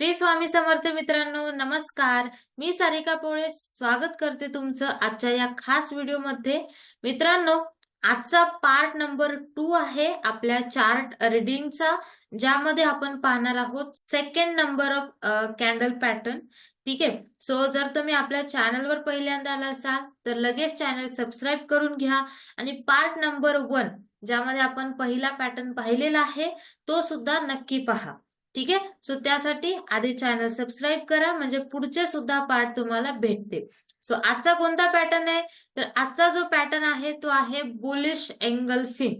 श्री स्वामी समर्थ मित्रांनो नमस्कार. मी सारिका पोळे स्वागत करते तुमचं आजच्या या खास व्हिडिओमध्ये. मित्रांनो आजचा पार्ट नंबर टू आहे आपल्या चार्ट रिडिंगचा ज्यामध्ये आपण पाहणार आहोत second number of candle pattern ठीक आहे? सो जर तुम्ही आपल्या चॅनलवर पहिल्यांदा आला असाल तर लगेच चॅनल सबस्क्राईब करून घ्या. आणि पार्ट नंबर वन ज्यामध्ये आपण पहिला पॅटर्न पाहिलेला आहे तो सुद्धा नक्की पहा. ठीक आहे? सो त्यासाठी आधी चॅनल सबस्क्राईब करा. म्हणजे पुढचे सुद्धा पार्ट तुम्हाला भेटतील. सो आजचा कोणता पॅटर्न आहे? तर आजचा जो पॅटर्न आहे तो आहे बुलिश एंगल्फिंग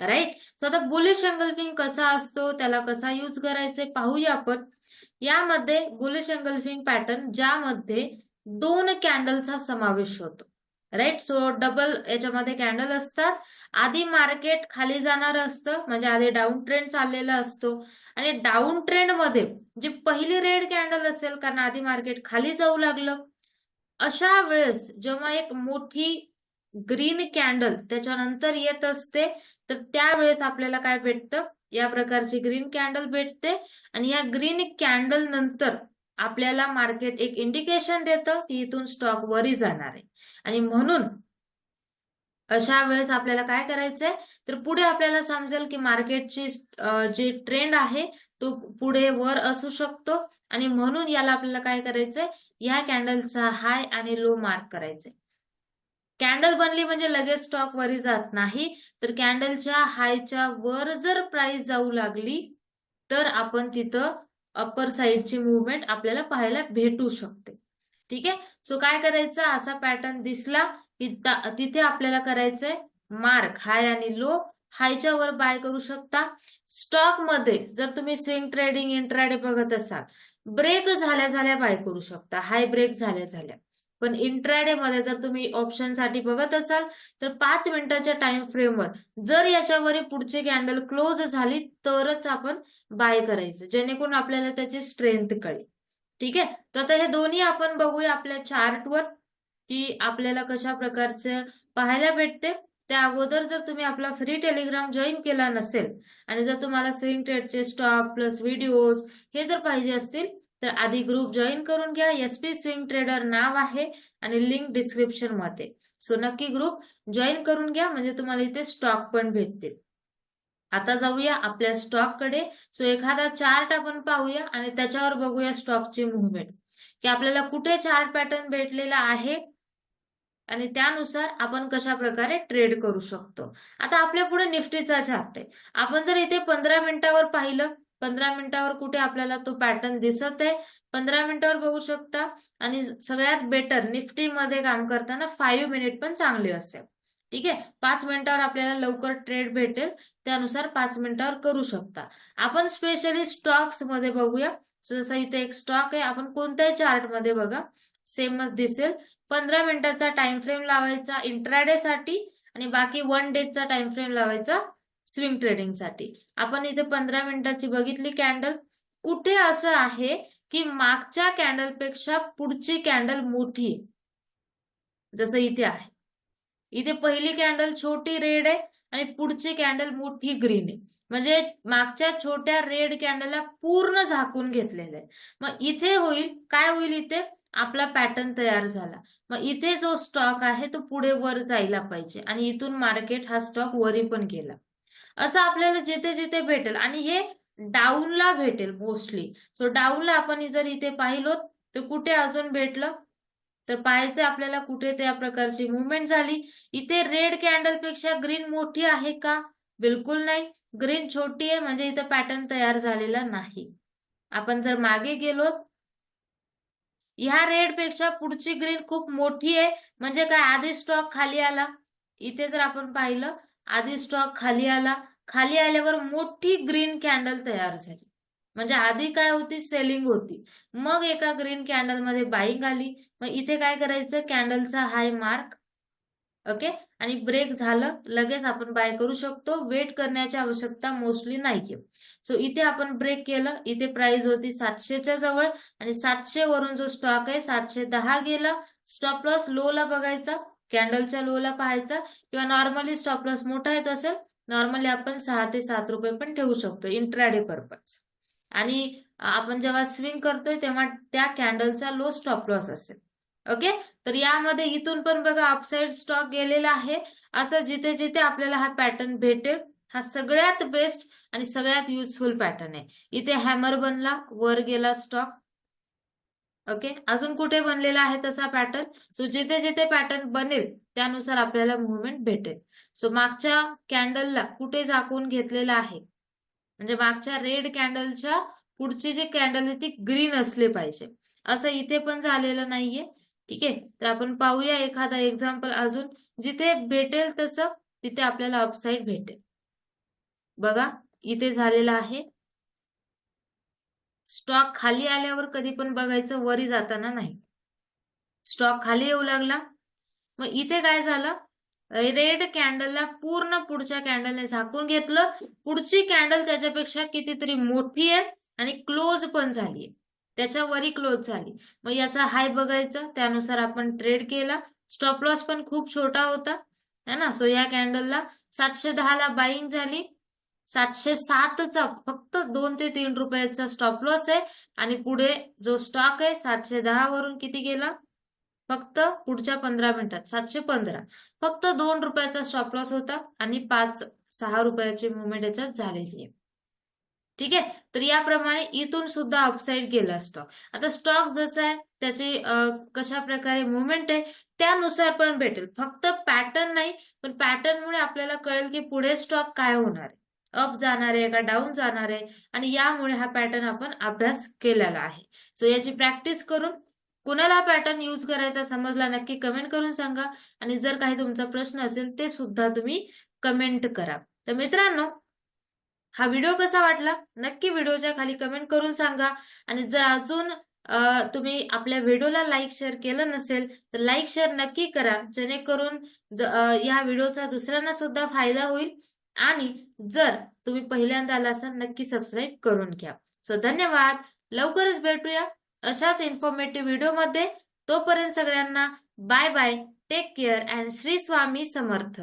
राईट सो आता बुलिश एंगल्फिंग कसा असतो? त्याला कसा यूज करायचे? पाहूया आपण. यामध्ये बुलिश एंगल्फिंग पॅटर्न ज्यामध्ये दोन कॅन्डलचा समावेश होतो. राईट सो डबल याच्यामध्ये कॅन्डल असतात. आधी मार्केट खाली जाणार असतं म्हणजे आधी डाऊन ट्रेंड चाललेला असतो. आणि डाऊन ट्रेंडमध्ये जी पहिली रेड कॅन्डल असेल कारण आधी मार्केट खाली जाऊ लागलं. अशा वेळेस जेव्हा एक मोठी ग्रीन कॅन्डल त्याच्यानंतर येत असते तर त्यावेळेस आपल्याला काय भेटतं? या प्रकारची ग्रीन कॅन्डल भेटते. आणि या ग्रीन कॅन्डल नंतर आपल्याला मार्केट एक इंडिकेशन देतं की इथून स्टॉक वरी जाणार आहे. आणि म्हणून अशा वेळेस आपल्याला काय करायचंय? तर पुढे आपल्याला समजेल की मार्केटची जी ट्रेंड आहे तो पुढे वर असू शकतो. आणि म्हणून याला आपल्याला काय करायचंय? या कॅन्डलचा हाय आणि लो मार्क करायचंय. कॅन्डल बनली म्हणजे लगेच स्टॉक वरी जात नाही. तर कॅन्डलच्या हायच्या वर जर प्राइस जाऊ लागली तर आपण तिथं अप्पर साइडची मुवमेंट आपल्याला पाहायला भेटू शकते. ठीक आहे? सो काय करायचं? असा पॅटर्न दिसला की तिथे आपल्याला करायचंय मार्क हाय आणि लो हायच्या वर बाय करू शकता. स्टॉकमध्ये जर तुम्ही स्विंग ट्रेडिंग इंट्राडे बघत असाल ब्रेक झाल्या झाल्या बाय करू शकता. हाय ब्रेक झाल्या झाल्या पण इंट्राडे मध्ये जर तुम्ही ऑप्शनसाठी बघत असाल तर पाच मिनिटाच्या टाइम फ्रेमवर जर याच्यावर पुढचे कॅन्डल क्लोज झाली तरच आपण बाय करायचं जेणेकरून आपल्याला त्याची स्ट्रेंथ कळेल. ठीक आहे? तर आता हे दोन्ही आपण बघूया आपल्या चार्टवर की आपल्याला कशा प्रकारचं पाहायला भेटते. त्या अगोदर जर तुम्ही आपला फ्री टेलिग्राम जॉईन केला नसेल आणि जर तुम्हाला स्विंग ट्रेडचे स्टॉक प्लस व्हिडिओज हे जर पाहिजे असतील तर आधी ग्रुप जॉईन करून घ्या. एस पी स्विंग ट्रेडर नाव आहे आणि लिंक डिस्क्रिप्शनमध्ये. सो नक्की ग्रुप जॉईन करून घ्या. म्हणजे तुम्हाला इथे स्टॉक पण भेटतील. आता जाऊया आपल्या स्टॉककडे. सो एखादा चार्ट आपण पाहूया आणि त्याच्यावर बघूया स्टॉकची मुवमेंट की आपल्याला कुठे चार्ट पॅटर्न भेटलेला आहे? आणि त्यानुसार आपण कशा प्रकारे ट्रेड करू शकतो? आता आपल्या पुढे निफ्टीचा चार्ट आहे. आपण जर इथे पंधरा मिनिटावर पाहिलं पंधरा मिनिटावर कुठे आपल्याला तो पॅटर्न दिसत आहे. पंधरा मिनिटावर बघू शकता. आणि सगळ्यात बेटर निफ्टीमध्ये काम करताना फाईव्ह मिनिट पण चांगले असेल. ठीक आहे? पाच मिनिटावर आपल्याला लवकर ट्रेड भेटेल. त्यानुसार पाच मिनिटावर करू शकता. आपण स्पेशली स्टॉक्समध्ये बघूया. जसं इथे एक स्टॉक आहे. आपण कोणत्याही चार्टमध्ये बघा. सेमच दिसेल. पंधरा मिनिटाचा टाइम फ्रेम लावायचा. इंट्राडे साठी. आणि बाकी वन डेचा टाइम फ्रेम लावायचा. स्विंग ट्रेडिंगसाठी. आपण इथे पंधरा मिनिटाची बघितली कॅन्डल कुठे असं आहे की मागच्या कॅन्डलपेक्षा पुढची कॅन्डल मोठी? जसं इथे आहे. इथे पहिली कॅन्डल छोटी रेड आहे आणि पुढची कॅन्डल मोठी ग्रीन आहे. म्हणजे मागच्या छोट्या रेड कॅन्डलला पूर्ण झाकून घेतलेलं आहे. मग इथे होईल काय होईल इथे? आपला पॅटर्न तयार झाला. मग इथे जो स्टॉक आहे तो पुढे वर जायला पाहिजे. आणि इथून मार्केट हा स्टॉक वरी पण गेला. असं आपल्याला जिथे जिथे भेटेल. आणि हे डाऊनला भेटेल मोस्टली सो डाऊनला आपण जर इथे पाहिलो तर कुठे अजून भेटलं? तर पाहायचं आपल्याला कुठे त्या प्रकारची मुवमेंट झाली. इथे रेड कॅन्डलपेक्षा ग्रीन मोठी आहे का? बिलकुल नाही. ग्रीन छोटी आहे म्हणजे इथं पॅटर्न तयार झालेला नाही. आपण जर मागे गेलो ह्या रेडपेक्षा पुढची ग्रीन खूप मोठी आहे. म्हणजे काय आधी स्टॉक खाली आला. इथे जर आपण पाहिलं आधी स्टॉक खाली आला. खाली आल्यावर मोठी ग्रीन कॅन्डल तयार झाली. म्हणजे आधी काय होती? सेलिंग होती. मग एका ग्रीन कॅन्डलमध्ये बाईंग आली. मग इथे काय करायचं? कॅन्डलचा हाय मार्क ओके आणि ब्रेक झालं. लगेच आपण बाय करू शकतो. वेट करण्याची आवश्यकता मोस्टली नाहीये. सो इथे आपण ब्रेक केलं. इथे प्राइस होती सातशेच्या जवळ. आणि सातशे वरून जो स्टॉक आहे सातशे दहा गेला. स्टॉप लॉस लो ला बघायचा. कॅन्डलच्या लो ला पाहायचा किंवा नॉर्मली स्टॉप लॉस मोठा येत असेल नॉर्मली आपण सहा ते सात रुपये पण ठेवू शकतो इंट्राडे पर्पज आणि आपण जेव्हा स्विंग करतोय तेव्हा त्या कॅन्डलचा लो स्टॉप लॉस असेल. ओके तर यामध्ये इथून पण बघा अपसाइड स्टॉक गेलेला आहे. असं जिथे जिथे आपल्याला हा पॅटर्न भेटेल हा सगळ्यात बेस्ट आणि सगळ्यात युजफुल पॅटर्न आहे. इथे हॅमर बनला वर गेला स्टॉक ओके? अजून कुठे बनलेला आहे तसा पॅटर्न सो जिथे जिथे पॅटर्न बनेल त्यानुसार आपल्याला मुवमेंट भेटेल. सो मागच्या कॅन्डलला कुठे झाकून घेतलेला आहे? म्हणजे मागच्या रेड कॅन्डलच्या पुढची जी कॅन्डल आहे ती ग्रीन असले पाहिजे. असं इथे पण झालेलं नाहीये. ठीक आहे? तर आपण पाहूया एखादा एक्झाम्पल अजून. जिथे भेटेल तसं तिथे आपल्याला अपसाईड भेटेल. बघा इथे झालेलं आहे. स्टॉक खाली आल्यावर कधी पण बघायचं वरी जाताना नाही. स्टॉक खाली येऊ लागला. मग इथे काय झालं? रेड कॅन्डलला पूर्ण पुढच्या कॅन्डलने झाकून घेतलं. पुढची कॅन्डल त्याच्यापेक्षा कितीतरी मोठी आहे आणि क्लोज पण झाली त्याच्या वरी क्लोज झाली. मग याचा हाय बघायचं. त्यानुसार आपण ट्रेड केला. स्टॉप लॉस पण खूप छोटा होता. है ना? सो या कॅन्डलला सातशे दहा ला बाईंग झाली. सातशे सातचा फक्त दोन ते तीन रुपयाचा स्टॉप लॉस आहे. आणि पुढे जो स्टॉक आहे सातशे दहा वरून किती गेला? फक्त पुढच्या पंधरा मिनिटात सातशे पंधरा. फक्त दोन रुपयाचा स्टॉप लॉस होता आणि पाच सहा रुपयाची मुवमेंट याच्यात झालेली आहे. ठीक आहे? तर याप्रमाणे इथून सुद्धा अपसाईड गेला स्टॉक आता स्टॉक जसा आहे त्याची कशा प्रकारे मुवमेंट आहे त्यानुसार पण भेटेल. फक्त पॅटर्न नाही पण पॅटर्नमुळे आपल्याला कळेल की पुढे स्टॉक काय होणार आहे. अप जाणार आहे का डाऊन जाणार आहे? आणि यामुळे हा पॅटर्न आपण अभ्यास केलेला आहे. सो याची प्रॅक्टिस करून कुणाला पॅटर्न यूज करायचा समजला नक्की कमेंट करून सांगा. आणि जर काही तुमचा प्रश्न असेल ते सुद्धा तुम्ही कमेंट करा. तर मित्रांनो हा व्हिडिओ कसा वाटला? नक्की व्हिडिओच्या खाली कमेंट करून सांगा. आणि जर अजून तुम्ही आपल्या व्हिडिओला लाईक शेअर केलं नसेल तर लाईक शेअर नक्की करा. जेणेकरून या व्हिडिओचा दुसऱ्यांना सुद्धा फायदा होईल. आणि जर तुम्ही पहिल्यांदा आला असाल नक्की सबस्क्राईब करून घ्या. सो धन्यवाद. लवकरच भेटूया अशाच इन्फॉर्मेटिव्ह व्हिडिओमध्ये तोपर्यंत सगळ्यांना bye bye take care and Shri Swami Samarth